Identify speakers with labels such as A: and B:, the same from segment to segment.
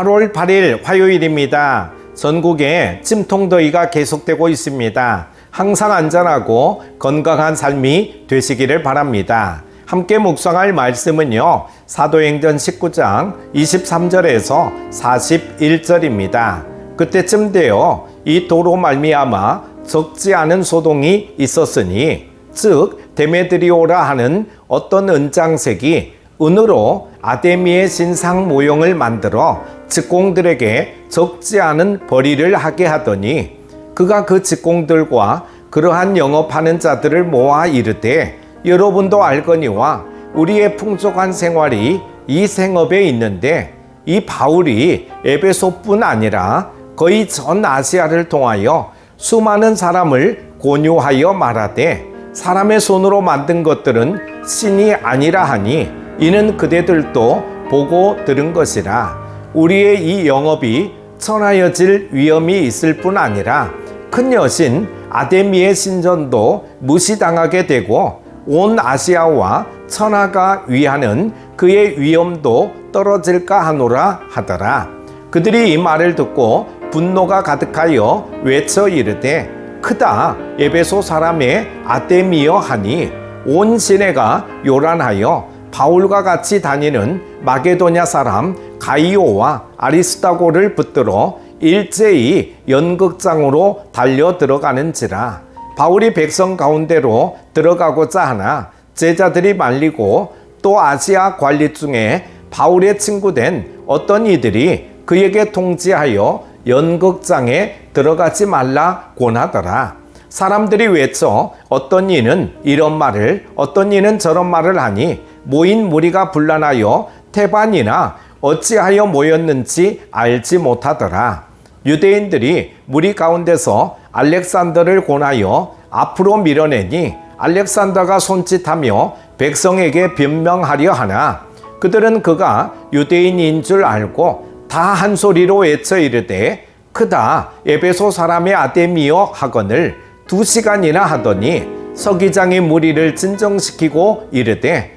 A: 8월 8일 화요일입니다. 전국에 찜통더위가 계속되고 있습니다. 항상 안전하고 건강한 삶이 되시기를 바랍니다. 함께 묵상할 말씀은요. 사도행전 19장 23절에서 41절입니다. 그때쯤 되어 이 도로 말미암아 적지 않은 소동이 있었으니 즉 데메드리오라 하는 어떤 은장색이 은으로 아데미의 신상 모형을 만들어 직공들에게 적지 않은 벌이를 하게 하더니 그가 그 직공들과 그러한 영업하는 자들을 모아 이르되 여러분도 알거니와 우리의 풍족한 생활이 이 생업에 있는데 이 바울이 에베소뿐 아니라 거의 전 아시아를 통하여 수많은 사람을 권유하여 말하되 사람의 손으로 만든 것들은 신이 아니라 하니 이는 그대들도 보고 들은 것이라 우리의 이 영업이 천하여질 위험이 있을 뿐 아니라 큰 여신 아데미의 신전도 무시당하게 되고 온 아시아와 천하가 위하는 그의 위엄도 떨어질까 하노라 하더라. 그들이 이 말을 듣고 분노가 가득하여 외쳐 이르되 크다 에베소 사람의 아데미여 하니 온 시내가 요란하여 바울과 같이 다니는 마게도냐 사람 가이오와 아리스타고를 붙들어 일제히 연극장으로 달려 들어가는지라 바울이 백성 가운데로 들어가고자 하나 제자들이 말리고 또 아시아 관리 중에 바울의 친구된 어떤 이들이 그에게 통지하여 연극장에 들어가지 말라 권하더라. 사람들이 외쳐 어떤 이는 이런 말을 어떤 이는 저런 말을 하니 모인 무리가 분란하여 태반이나 어찌하여 모였는지 알지 못하더라. 유대인들이 무리 가운데서 알렉산더를 권하여 앞으로 밀어내니 알렉산더가 손짓하며 백성에게 변명하려 하나 그들은 그가 유대인인 줄 알고 다 한 소리로 외쳐 이르되 크다 에베소 사람의 아데미여 하거늘 두 시간이나 하더니 서기장의 무리를 진정시키고 이르되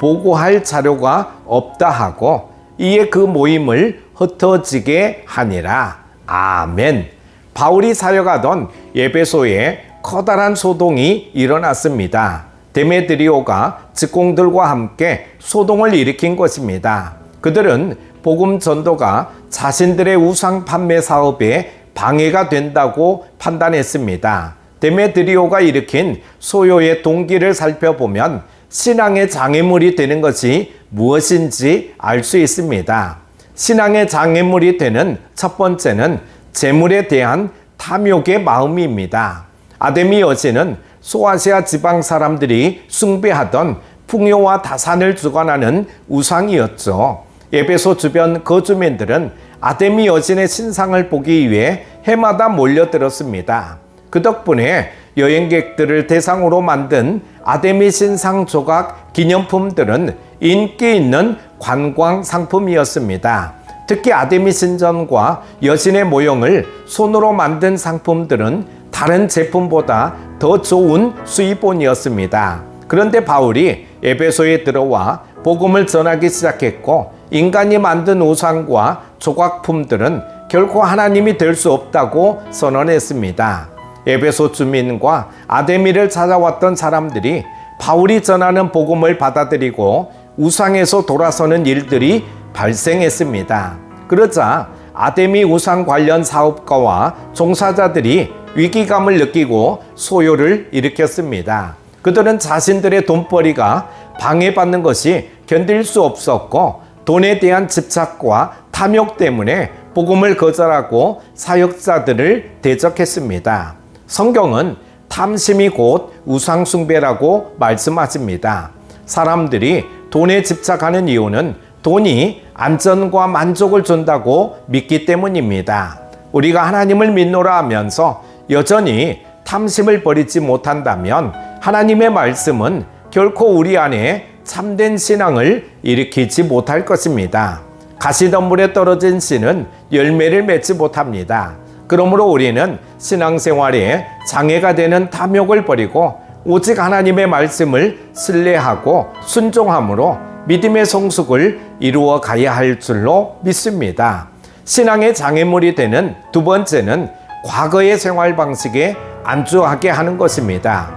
A: 보고할 자료가 없다 하고 이에 그 모임을 흩어지게 하니라. 아멘. 바울이 사려가던 예배소에 커다란 소동이 일어났습니다. 데메드리오가 직공들과 함께 소동을 일으킨 것입니다. 그들은 복음 전도가 자신들의 우상 판매 사업에 방해가 된다고 판단했습니다. 데메드리오가 일으킨 소요의 동기를 살펴보면 신앙의 장애물이 되는 것이 무엇인지 알 수 있습니다. 신앙의 장애물이 되는 첫 번째는 재물에 대한 탐욕의 마음입니다. 아데미 여신은 소아시아 지방 사람들이 숭배하던 풍요와 다산을 주관하는 우상이었죠. 에베소 주변 거주민들은 아데미 여신의 신상을 보기 위해 해마다 몰려들었습니다. 그 덕분에 여행객들을 대상으로 만든 아데미 신상 조각 기념품들은 인기 있는 관광 상품이었습니다. 특히 아데미 신전과 여신의 모형을 손으로 만든 상품들은 다른 제품보다 더 좋은 수입원이었습니다. 그런데 바울이 에베소에 들어와 복음을 전하기 시작했고 인간이 만든 우상과 조각품들은 결코 하나님이 될 수 없다고 선언했습니다. 에베소 주민과 아데미를 찾아왔던 사람들이 바울이 전하는 복음을 받아들이고 우상에서 돌아서는 일들이 발생했습니다. 그러자 아데미 우상 관련 사업가와 종사자들이 위기감을 느끼고 소요를 일으켰습니다. 그들은 자신들의 돈벌이가 방해받는 것이 견딜 수 없었고 돈에 대한 집착과 탐욕 때문에 복음을 거절하고 사역자들을 대적했습니다. 성경은 탐심이 곧 우상숭배라고 말씀하십니다. 사람들이 돈에 집착하는 이유는 돈이 안전과 만족을 준다고 믿기 때문입니다. 우리가 하나님을 믿노라 하면서 여전히 탐심을 버리지 못한다면 하나님의 말씀은 결코 우리 안에 참된 신앙을 일으키지 못할 것입니다. 가시덤불에 떨어진 씨는 열매를 맺지 못합니다. 그러므로 우리는 신앙생활에 장애가 되는 탐욕을 버리고 오직 하나님의 말씀을 신뢰하고 순종함으로 믿음의 성숙을 이루어 가야 할 줄로 믿습니다. 신앙의 장애물이 되는 두 번째는 과거의 생활 방식에 안주하게 하는 것입니다.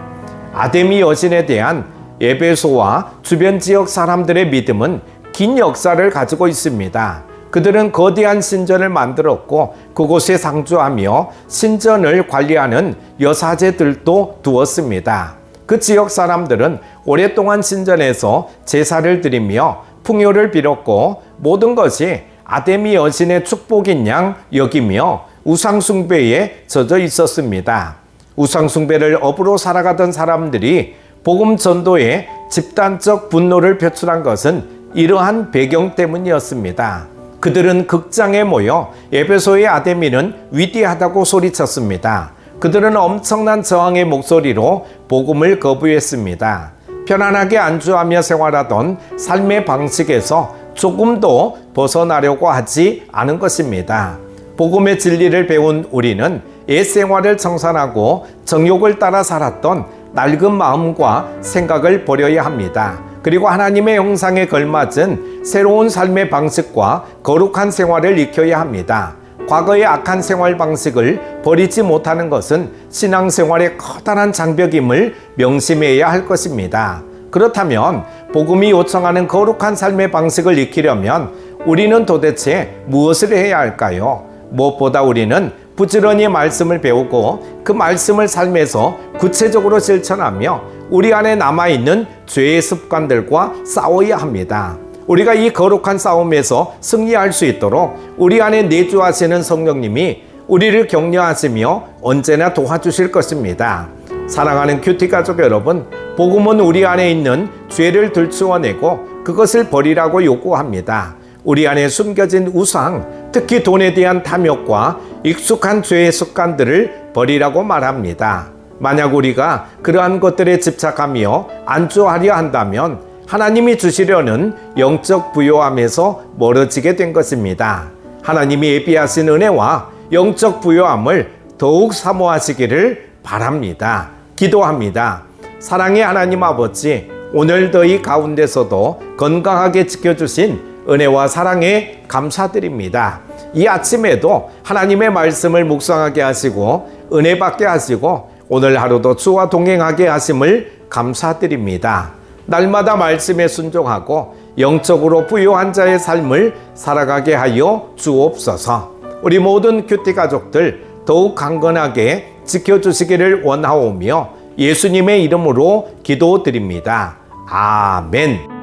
A: 아데미 여신에 대한 에베소와 주변 지역 사람들의 믿음은 긴 역사를 가지고 있습니다. 그들은 거대한 신전을 만들었고 그곳에 상주하며 신전을 관리하는 여사제들도 두었습니다. 그 지역 사람들은 오랫동안 신전에서 제사를 드리며 풍요를 빌었고 모든 것이 아데미 여신의 축복인 양 여기며 우상숭배에 젖어 있었습니다. 우상숭배를 업으로 살아가던 사람들이 복음 전도에 집단적 분노를 표출한 것은 이러한 배경 때문이었습니다. 그들은 극장에 모여 에베소의 아데미는 위대하다고 소리쳤습니다. 그들은 엄청난 저항의 목소리로 복음을 거부했습니다. 편안하게 안주하며 생활하던 삶의 방식에서 조금도 벗어나려고 하지 않은 것입니다. 복음의 진리를 배운 우리는 옛 생활을 청산하고 정욕을 따라 살았던 낡은 마음과 생각을 버려야 합니다. 그리고 하나님의 형상에 걸맞은 새로운 삶의 방식과 거룩한 생활을 익혀야 합니다. 과거의 악한 생활 방식을 버리지 못하는 것은 신앙생활의 커다란 장벽임을 명심해야 할 것입니다. 그렇다면 복음이 요청하는 거룩한 삶의 방식을 익히려면 우리는 도대체 무엇을 해야 할까요? 무엇보다 우리는 부지런히 말씀을 배우고 그 말씀을 삶에서 구체적으로 실천하며 우리 안에 남아있는 죄의 습관들과 싸워야 합니다. 우리가 이 거룩한 싸움에서 승리할 수 있도록 우리 안에 내주하시는 성령님이 우리를 격려하시며 언제나 도와주실 것입니다. 사랑하는 큐티 가족 여러분, 복음은 우리 안에 있는 죄를 들추어내고 그것을 버리라고 요구합니다. 우리 안에 숨겨진 우상, 특히 돈에 대한 탐욕과 익숙한 죄의 습관들을 버리라고 말합니다. 만약 우리가 그러한 것들에 집착하며 안주하려 한다면 하나님이 주시려는 영적 부요함에서 멀어지게 된 것입니다. 하나님이 예비하신 은혜와 영적 부요함을 더욱 사모하시기를 바랍니다. 기도합니다. 사랑의 하나님 아버지, 오늘도 이 가운데서도 건강하게 지켜주신 은혜와 사랑에 감사드립니다. 이 아침에도 하나님의 말씀을 묵상하게 하시고 은혜 받게 하시고 오늘 하루도 주와 동행하게 하심을 감사드립니다. 날마다 말씀에 순종하고 영적으로 부유한 자의 삶을 살아가게 하여 주옵소서. 우리 모든 큐티 가족들 더욱 강건하게 지켜주시기를 원하오며 예수님의 이름으로 기도드립니다. 아멘.